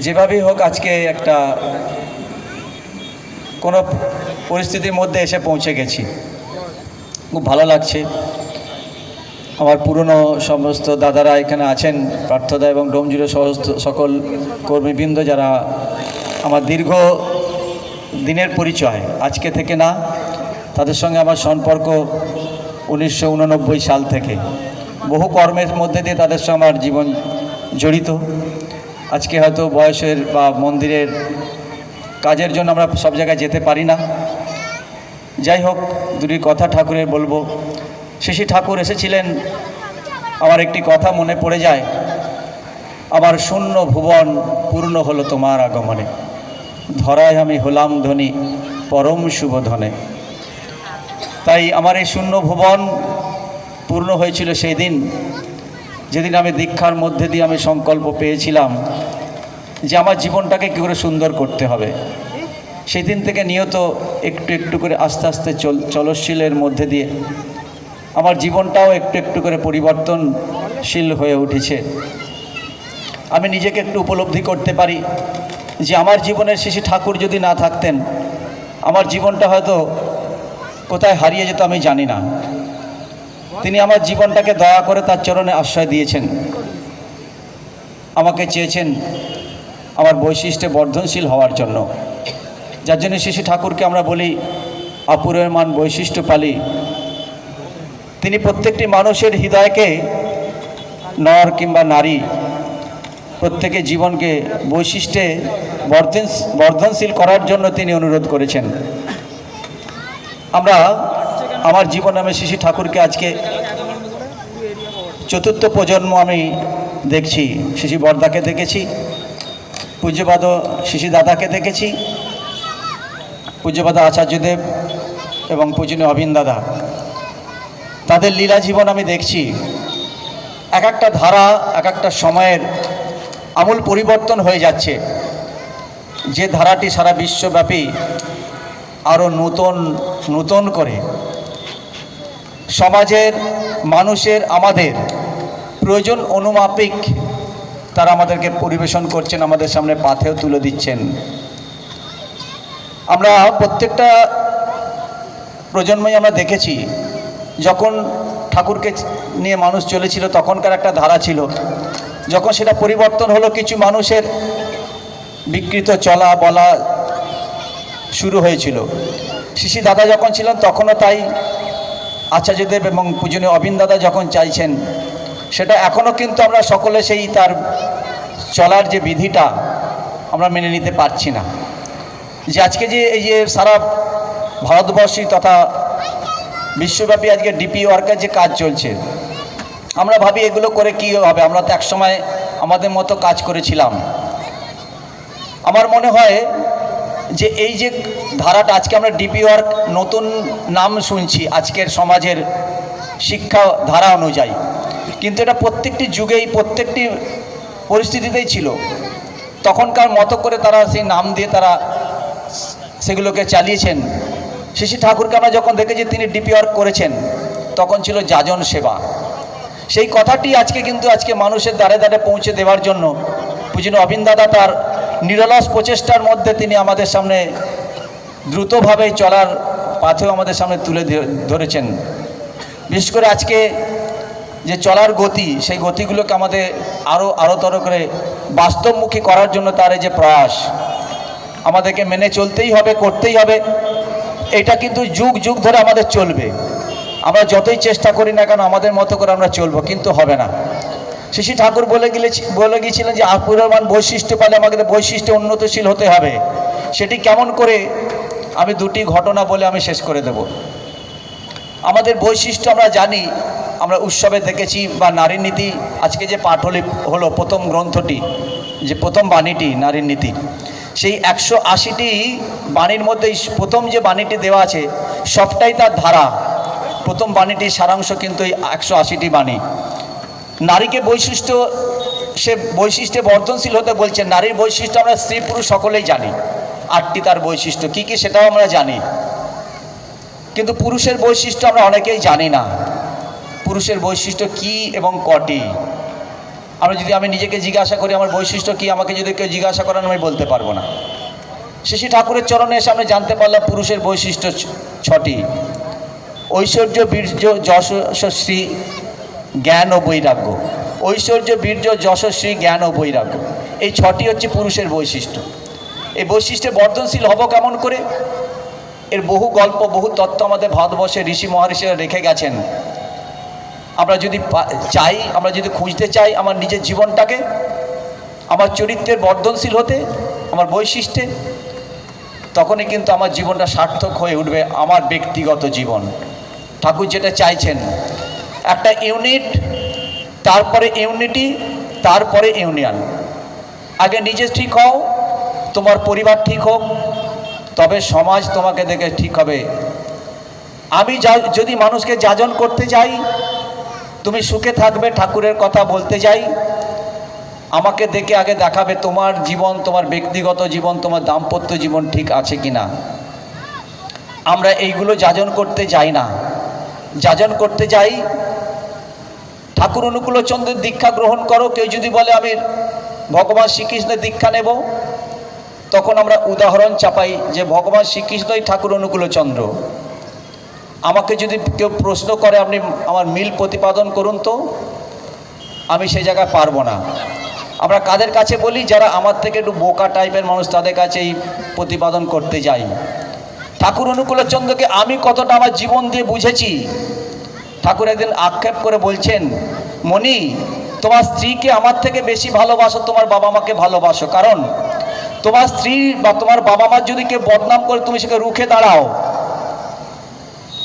যেভাবেই হোক আজকে একটা কোনো পরিস্থিতির মধ্যে এসে পৌঁছে গেছি। খুব ভালো লাগছে। আমার পুরনো সমস্ত দাদারা এখানে আছেন পার্থদা এবং ডোমজুড়ে সমস্ত সকল কর্মীবৃন্দ যারা আমার দীর্ঘ দিনের পরিচয়, আজকে থেকে না, তাদের সঙ্গে আমার সম্পর্ক উনিশশো উননব্বই সাল থেকে। বহু কর্মের মধ্যে দিয়ে তাদের সঙ্গে আমার জীবন জড়িত। আজকে হয়তো বয়সের বা মন্দিরের কাজের জন্য আমরা সব জায়গায় যেতে পারি না। যাই হোক, দুটি কথা ঠাকুরের বলব। শিশি ঠাকুর এসেছিলেন, আমার একটি কথা মনে পড়ে যায়। আমার শূন্য ভুবন পূর্ণ হলো তোমার আগমনে। ধরায় আমি হলাম ধনী, পরম শুভ ধনে তাই আমার এই শূন্য ভুবন পূর্ণ হয়েছিল সেই দিন। যেদিন আমি দীক্ষার মধ্যে দিয়ে আমি সংকল্প পেয়েছিলাম যে আমার জীবনটাকে কী করে সুন্দর করতে হবে। সেই দিন থেকে নিয়ত একটু একটু করে আস্তে আস্তে চল চলশীলের মধ্যে দিয়ে আমার জীবনটাও একটু একটু করে পরিবর্তনশীল হয়ে উঠেছে। আমি নিজেকে একটু উপলব্ধি করতে পারি যে আমার জীবনের শেষে ঠাকুর যদি না থাকতেন, আমার জীবনটা হয়তো কোথায় হারিয়ে যেত আমি জানি না। তিনি আমার জীবনটাকে দয়া করে তার চরণে আশ্রয় দিয়েছেন। আমাকে চেয়েছেন আমার বৈশিষ্ট্যে বর্ধনশীল হওয়ার জন্য। যার জন্য শিশু ঠাকুরকে আমরা বলি অপূর্বের মান বৈশিষ্ট্য পালি। তিনি প্রত্যেকটি মানুষের হৃদয়কে নর কিংবা নারী, প্রত্যেকে জীবনকে বৈশিষ্ট্যে বর্ধন বর্ধনশীল করার জন্য তিনি অনুরোধ করেছেন। আমরা আমার জীবন নামে শিশু ঠাকুরকে আজকে চতুর্থ প্রজন্ম আমি দেখছি শিশি বর্দাকে দেখেছি, পূজ্যপাদ শিশি দাদাকে দেখেছি, পূজ্যপাদ আচার্যদেব এবং পূজনীয় অবিন দাদা। তাদের লীলা জীবন আমি দেখছি। এক একটা ধারা, এক একটা সময়ের আমূল পরিবর্তন হয়ে যাচ্ছে। যে ধারাটি সারা বিশ্বব্যাপী আরও নূতন নূতন করে সমাজের মানুষের আমাদের প্রয়োজন অনুমাপিক তারা আমাদেরকে পরিবেশন করছেন, আমাদের সামনে পাথেও তুলে দিচ্ছেন। আমরা প্রত্যেকটা প্রজন্মই আমরা দেখেছি, যখন ঠাকুরকে নিয়ে মানুষ চলেছিল তখনকার একটা ধারা ছিল, যখন সেটা পরিবর্তন হলো কিছু মানুষের বিকৃত চলা বলা শুরু হয়েছিল। শিশি দাদা যখন ছিলেন তখনও তাই আচার্যদেব এবং পূজনীয় অবিন দাদা যখন চাইছেন, সেটা এখনও কিন্তু আমরা সকলে সেই তার চলার যে বিধিটা আমরা মেনে নিতে পারছি না। যে আজকে যে এই যে সারা ভারতবর্ষী তথা বিশ্বব্যাপী আজকে ডিপি ওয়ার্কের যে কাজ চলছে, আমরা ভাবি এগুলো করে কি হবে? আমরা তো একসময় আমাদের মতো কাজ করেছিলাম। আমার মনে হয় যে এই যে ধারাটা, আজকে আমরা ডিপি ওয়ার্ক নতুন নাম শুনছি, আজকের সমাজের শিক্ষা ধারা অনুযায়ী। কিন্তু এটা প্রত্যেকটি যুগেই, প্রত্যেকটি পরিস্থিতিতেই ছিল। তখনকার মতো করে তারা সেই নাম দিয়ে তারা সেগুলোকে চালিয়েছেন। শিশি ঠাকুরকে আমরা যখন দেখেছি, তিনি ডিপি ওয়ার্ক করেছেন, তখন ছিল যাজন সেবা। সেই কথাটি আজকে কিন্তু আজকে মানুষের দ্বারে দ্বারে পৌঁছে দেওয়ার জন্য পুজিন অবিন দাদা তার নিরলস প্রচেষ্টার মধ্যে তিনি আমাদের সামনে দ্রুতভাবে চলার পাথেও আমাদের সামনে তুলে ধরেছেন। বিশেষ করে আজকে যে চলার গতি, সেই গতিগুলোকে আমাদের আরও আরোতর করে বাস্তবমুখী করার জন্য তার এই যে প্রয়াস, আমাদেরকে মেনে চলতেই হবে, করতেই হবে। এটা কিন্তু যুগ যুগ ধরে আমাদের চলবে। আমরা যতই চেষ্টা করি না কেন আমাদের মতো করে আমরা চলবো, কিন্তু হবে না। শিশি ঠাকুর বলে গেলে বলে গিয়েছিলেন যে আপুরমান বৈশিষ্ট্য পালে আমাদের বৈশিষ্ট্য উন্নতশীল হতে হবে। সেটি কেমন করে? আমি দুটি ঘটনা বলে আমি শেষ করে দেব। আমাদের বৈশিষ্ট্য আমরা জানি, আমরা উৎসবে দেখেছি বা নারী নীতি, আজকে যে পাঠ হলি হলো প্রথম গ্রন্থটি, যে প্রথম বাণীটি নারীর নীতি, সেই একশো আশিটি বাণীর মধ্যে প্রথম যে বাণীটি দেওয়া আছে, সবটাই তার ধারা। প্রথম বাণীটির সারাংশ কিন্তু এই একশো আশিটি বাণী। নারীকে বৈশিষ্ট্য, সে বৈশিষ্ট্যে বর্ধনশীল হতে বলছে, নারীর বৈশিষ্ট্য আমরা স্ত্রী পুরুষ সকলেই জানি। আটটি তার বৈশিষ্ট্য, কী কী সেটাও আমরা জানি। কিন্তু পুরুষের বৈশিষ্ট্য আমরা অনেকেই জানি না। পুরুষের বৈশিষ্ট্য কি এবং কটি? আমরা যদি আমি নিজেকে জিজ্ঞাসা করি, আমার বৈশিষ্ট্য কি, আমাকে যদি কেউ জিজ্ঞাসা করেন, আমি বলতে পারব না। শিশি ঠাকুরের চরণে এসে আমরা জানতে পারলাম পুরুষের বৈশিষ্ট্য ছটি। ঐশ্বর্য, বীর্য, যশস্বী জ্ঞান ও বৈরাগ্য। ঐশ্বর্য, বীর্য, যশস্বী, জ্ঞান ও বৈরাগ্য। এই ছটি হচ্ছে পুরুষের বৈশিষ্ট্য। এই বৈশিষ্ট্যে বর্ধনশীল হব কেমন করে? এর বহু গল্প, বহু তত্ত্ব আমাদের ভারতবর্ষে ঋষি মহর্ষিরা রেখে গেছেন। আমরা যদি চাই, আমরা যদি খুঁজতে চাই আমার নিজের জীবনটাকে, আমার চরিত্রের বর্ধনশীল হতে, আমার বৈশিষ্ট্যে, তখনই কিন্তু আমার জীবনটা সার্থক হয়ে উঠবে আমার ব্যক্তিগত জীবন। ঠাকুর যেটা চাইছেন একটা ইউনিট, তারপরে ইউনিটি, তারপরে ইউনিয়ন। আগে নিজে ঠিক হও, তোমার পরিবার ঠিক হোক, তবে সমাজ তোমাকে দেখে ঠিক হবে। আমি যা, যদি মানুষকে যাজন করতে যাই তুমি সুখে থাকবে, ঠাকুরের কথা বলতে যাই। আমাকে দেখে আগে দেখাবে তোমার জীবন, তোমার ব্যক্তিগত জীবন, তোমার দাম্পত্য জীবন ঠিক আছে কি না আমরা এইগুলো যাজন করতে যাই না। যাজন করতে যাই ঠাকুর অনুকূলচন্দ্রের দীক্ষা গ্রহণ করো, কেউ যদি বলে, আমি ভগবান শ্রীকৃষ্ণের দীক্ষা নেব, তখন আমরা উদাহরণ চাপাই যে, ভগবান শ্রীকৃষ্ণই ঠাকুর অনুকূলচন্দ্র আমাকে যদি কেউ প্রশ্ন করে, আপনি আমার মিল প্রতিপাদন করুন তো? আমি সেই জায়গায় পারব না। আমরা কাদের কাছে বলি? যারা আমার থেকে একটু বোকা টাইপের মানুষ, তাদের কাছে এই প্রতিপাদন করতে যাই। ঠাকুর অনুকূলচন্দ্রকে আমি কতটা আমার জীবন দিয়ে বুঝেছি? ঠাকুর একদিন আক্ষেপ করে বলছেন, মণি, তোমার স্ত্রীকে আমার থেকে বেশি ভালোবাসো, তোমার বাবা মাকে ভালোবাসো। কারণ তোমার স্ত্রী বা তোমার বাবা মার যদি কেউ বদনাম করে, তুমি সেকে রুখে দাঁড়াও।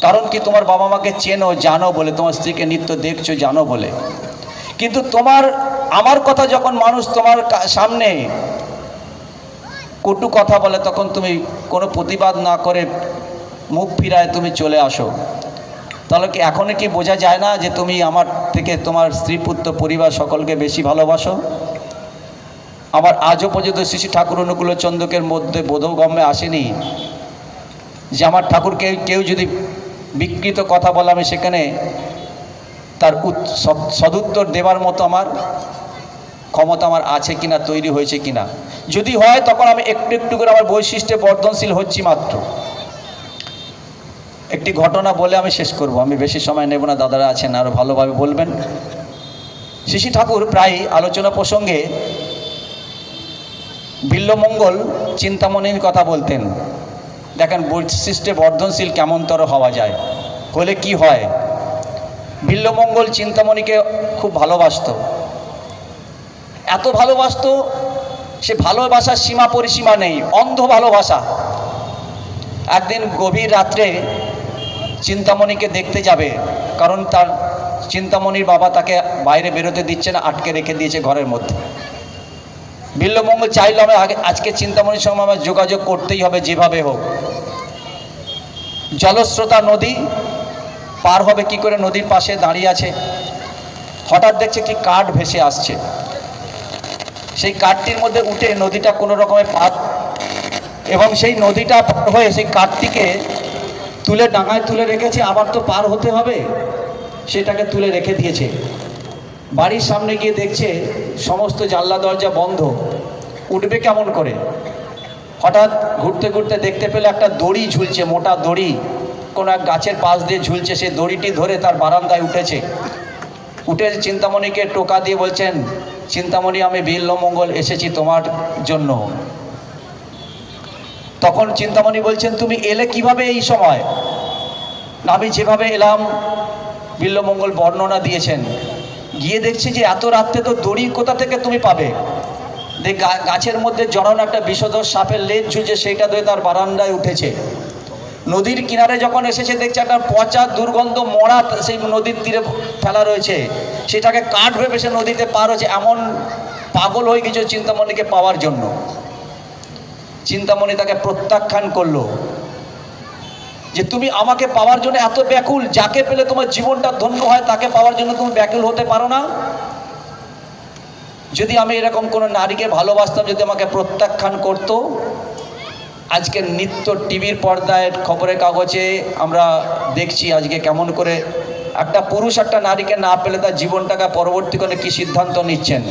কারণ কি তোমার বাবা মাকে চেনো, জানো বলে, তোমার স্ত্রীকে নিত্য দেখছ, জানো বলে। কিন্তু তোমার, আমার কথা যখন মানুষ তোমার সামনে কটু কথা বলে, তখন তুমি কোনো প্রতিবাদ না করে মুখ ফিরায় তুমি চলে আসো। তাহলে কি এখনও কি বোঝা যায় না যে তুমি আমার থেকে তোমার স্ত্রী, পুত্র, পরিবার সকলকে বেশি ভালোবাসো? আমার আজও পর্যন্ত শ্রী ঠাকুর অনুকূল চন্দ্রকের মধ্যে বোধগম্যে আসেনি? যে আমার ঠাকুরকে কেউ যদি বিকৃত কথা বলে আমি সেখানে তার সদুত্তর দেওয়ার মতো আমার ক্ষমতা আমার আছে কিনা, তৈরি হয়েছে কিনা? যদি হয় তখন আমি একটু একটু করে আমার বৈশিষ্ট্যে বর্ধনশীল হচ্ছি মাত্র। একটি ঘটনা বলে আমি শেষ করব। আমি বেশি সময় নেব না, দাদারা আছেন আরও ভালোভাবে বলবেন। শিশি ঠাকুর প্রায় আলোচনা প্রসঙ্গে বিল্লমঙ্গল চিন্তামণির কথা বলতেন। দেখেন, বৈশিষ্ট্যে বর্ধনশীল কেমনতর হওয়া যায়। হলে কি হয়? বিল্লমঙ্গল চিন্তামণিকে খুব ভালোবাসতো। এত ভালোবাসতো, সে ভালোবাসার সীমা পরিসীমা নেই, অন্ধ ভালোবাসা। একদিন গভীর রাত্রে চিন্তামণিকে দেখতে যাবে, কারণ তার চিন্তামণির বাবা তাকে বাইরে বেরোতে দিচ্ছে না, আটকে রেখে দিয়েছে ঘরের মধ্যে। বিল্লমঙ্গল চাইলে আমি আগে আজকে চিন্তামণির সঙ্গে আমার যোগাযোগ করতেই হবে যেভাবে হোক। জলস্রোতা নদী পার হবে, কি করে নদীর পাশে দাঁড়িয়ে আছে? হঠাৎ দেখছে কি কাঠ ভেসে আসছে। সেই কাঠটির মধ্যে উঠে নদীটা কোনো রকমে পার এবং সেই নদীটা হয়ে সেই কাঠটিকে তুলে ডাঙায় তুলে রেখেছে, আবার তো পার হতে হবে। সেটাকে তুলে রেখে দিয়েছে। বাড়ির সামনে গিয়ে দেখছে সমস্ত জানলা দরজা বন্ধ। উঠবে কেমন করে? হঠাৎ ঘুরতে ঘুরতে দেখতে পেলে একটা দড়ি ঝুলছে, মোটা দড়ি। কোনো এক গাছের পাশ দিয়ে ঝুলছে, সে দড়িটি ধরে তার বারান্দায় উঠেছে। উঠে চিন্তামণিকে টোকা দিয়ে বলছেন, চিন্তামণি, আমি বিল্লমঙ্গল এসেছি তোমার জন্য। তখন চিন্তামণি বলছেন, তুমি এলে কীভাবে এই সময়? আমি যেভাবে এলাম, বিল্লমঙ্গল বর্ণনা দিয়েছেন। গিয়ে দেখছি যে এত রাত্রে তো দড়ি কোথা থেকে তুমি পাবে? গাছের মধ্যে জড়ানো একটা বিষধর সাপের লেজ ঝুলছে, সেইটা ধরে তার বারান্দায় উঠেছে। নদীর কিনারে যখন এসেছে, দেখছে একটা পচা দুর্গন্ধ মরা সেই নদীর তীরে ফেলা রয়েছে। সেটাকে কাঠ ভেবে সে নদীতে পার হয়েছে, এমন পাগল হয়ে গেছে চিন্তামণিকে পাওয়ার জন্য। চিন্তামণি তাকে প্রত্যাখ্যান করল যে তুমি আমাকে পাওয়ার জন্য এত ব্যাকুল, যাকে পেলে তোমার জীবনটা ধন্য হয় তাকে পাওয়ার জন্য তুমি ব্যাকুল হতে পারো না? যদি আমি এরকম কোনো নারীকে ভালোবাসতাম, যদি আমাকে প্রত্যাখ্যান করতো, আজকে নিত্য টিভির পর্দায় খবরের কাগজে আমরা দেখছি আজকে কেমন করে একটা পুরুষ একটা নারীকে না পেলে তার জীবনটাকে পরবর্তীকালে কী সিদ্ধান্ত নিচ্ছেন?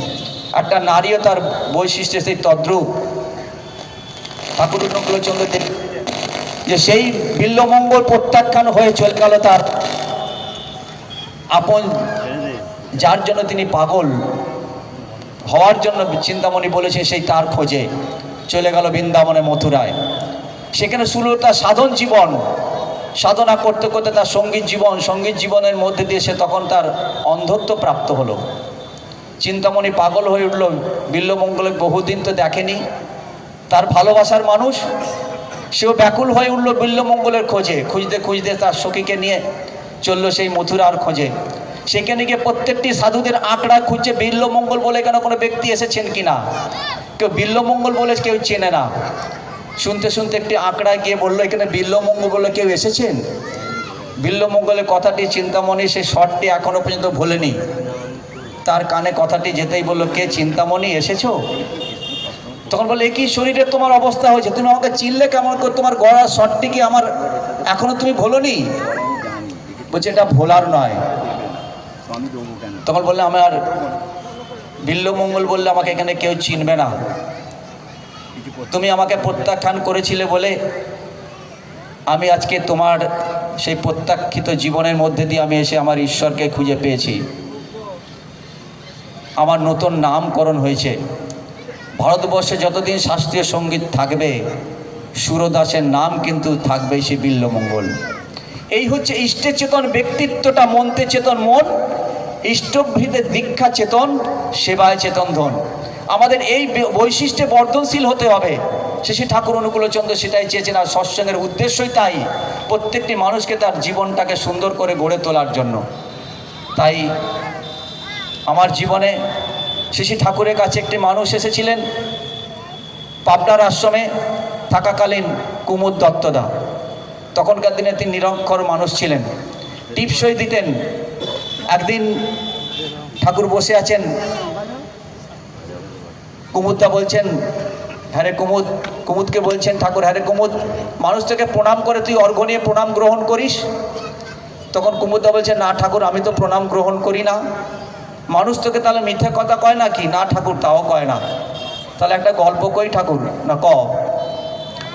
একটা নারীও তার বৈশিষ্ট্যে সেই তদ্রূপ। ঠাকুর নকুলচন্দ্র দেব যে সেই বিল্লমঙ্গল প্রত্যাখ্যান হয়ে চলে গেল তার। আপন যার জন্য তিনি পাগল, হওয়ার জন্য চিন্তামণি বলেছে সেই তার খোঁজে। চলে গেল বৃন্দাবনে মথুরায়। সেখানে শুরু তার সাধন জীবন, সাধনা করতে করতে তার সংগীত জীবন, সংগীত জীবনের মধ্যে দিয়ে সে তখন তার অন্ধত্ব প্রাপ্ত হলো। চিন্তামণি পাগল হয়ে উঠল, বিল্লমঙ্গলে বহুদিন তো দেখেনি। তার ভালোবাসার মানুষ, সেও ব্যাকুল হয়ে উঠল বিল্লমঙ্গলের খোঁজে, খুঁজতে খুঁজতে তার সখীকে নিয়ে চলল সেই মথুরার খোঁজে। সেখানে গিয়ে প্রত্যেকটি সাধুদের আঁকড়া খুঁজছে বিল্লমঙ্গল বলে কেন কোনো ব্যক্তি এসেছেন কি না কেউ বিল্লমঙ্গল বলে কেউ চেনে না। শুনতে শুনতে একটি আঁকড়ায় গিয়ে বলল, এখানে বিল্লমঙ্গল বলে কেউ এসেছেন? বিল্লমঙ্গলের কথাটি চিন্তামণি সেই শটটি এখনও পর্যন্ত ভোলেনি। তার কানে কথাটি যেতেই বলল, কে চিন্তামণি, এসেছ? তখন বলে একই শরীরে তোমার অবস্থা হয়েছে? তুমি আমাকে চিনলে কেমন করে? তোমার গড়ার শটটি কি আমার? এখনও তুমি ভোলনি? বলছে, এটা ভোলার নয়। তখন বললে, আমার বিল্লমঙ্গল বললে আমাকে এখানে কেউ চিনবে না। তুমি আমাকে প্রত্যাখ্যান করেছিলে বলে আমি আজকে তোমার সেই প্রত্যাখ্যিত জীবনের মধ্যে দিয়ে আমি এসে আমার ঈশ্বরকে খুঁজে পেয়েছি। আমার নতুন নামকরণ হয়েছে। ভারতবর্ষে যতদিন শাস্ত্রীয় সংগীত থাকবে, সুরদাসের নাম কিন্তু থাকবে সে বিল্লমঙ্গল। এই হচ্ছে ইষ্টে চেতন ব্যক্তিত্বটা মন্ত্রে চেতন মন, ইষ্টভৃতে দীক্ষা চেতন, সেবায় চেতন ধন। আমাদের এই বৈশিষ্ট্যে বর্ধনশীল হতে হবে। শেষে ঠাকুর অনুকূলচন্দ্র সেটাই চেয়েছেন আর সৎসঙ্গের উদ্দেশ্যই তাই। প্রত্যেকটি মানুষকে তার জীবনটাকে সুন্দর করে গড়ে তোলার জন্য। তাই আমার জীবনে শিশি ঠাকুরের কাছে একটি মানুষ এসেছিলেন। পাবনার আশ্রমে থাকাকালীন কুমুদ দত্তদা। তখনকার দিনে তিনি নিরক্ষর মানুষ ছিলেন। টিপসই দিতেন, একদিন ঠাকুর বসে আছেন। কুমুদদা বলছেন হ্যাঁ রে কুমুদ। কুমুদকে বলছেন, ঠাকুর হ্যাঁ কুমুদ মানুষ মানুষটাকে প্রণাম করে, তুই অর্ঘ নিয়ে প্রণাম গ্রহণ করিস? তখন কুমুদদা বলছেন, না ঠাকুর, আমি তো প্রণাম গ্রহণ করি না। মানুষ তোকে তাহলে মিথ্যে কথা কয় না কি না, ঠাকুর, তাও কয় না। তাহলে একটা গল্প কই ঠাকুর? না, ক?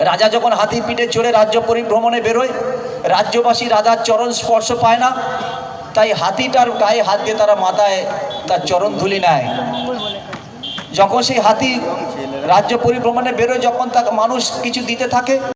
রাজা যখন হাতি পিঠে চড়ে রাজ্য পরিভ্রমণে বেরোয়, রাজ্যবাসী রাজার চরণ স্পর্শ পায় না। তাই হাতিটার গায়ে হাত দিয়ে তারা মাথায় তার চরণ ধুলি নেয়। যখন সেই হাতি রাজ্য পরিভ্রমণে বেরোয়, যখন তাকে মানুষ কিছু দিতে থাকে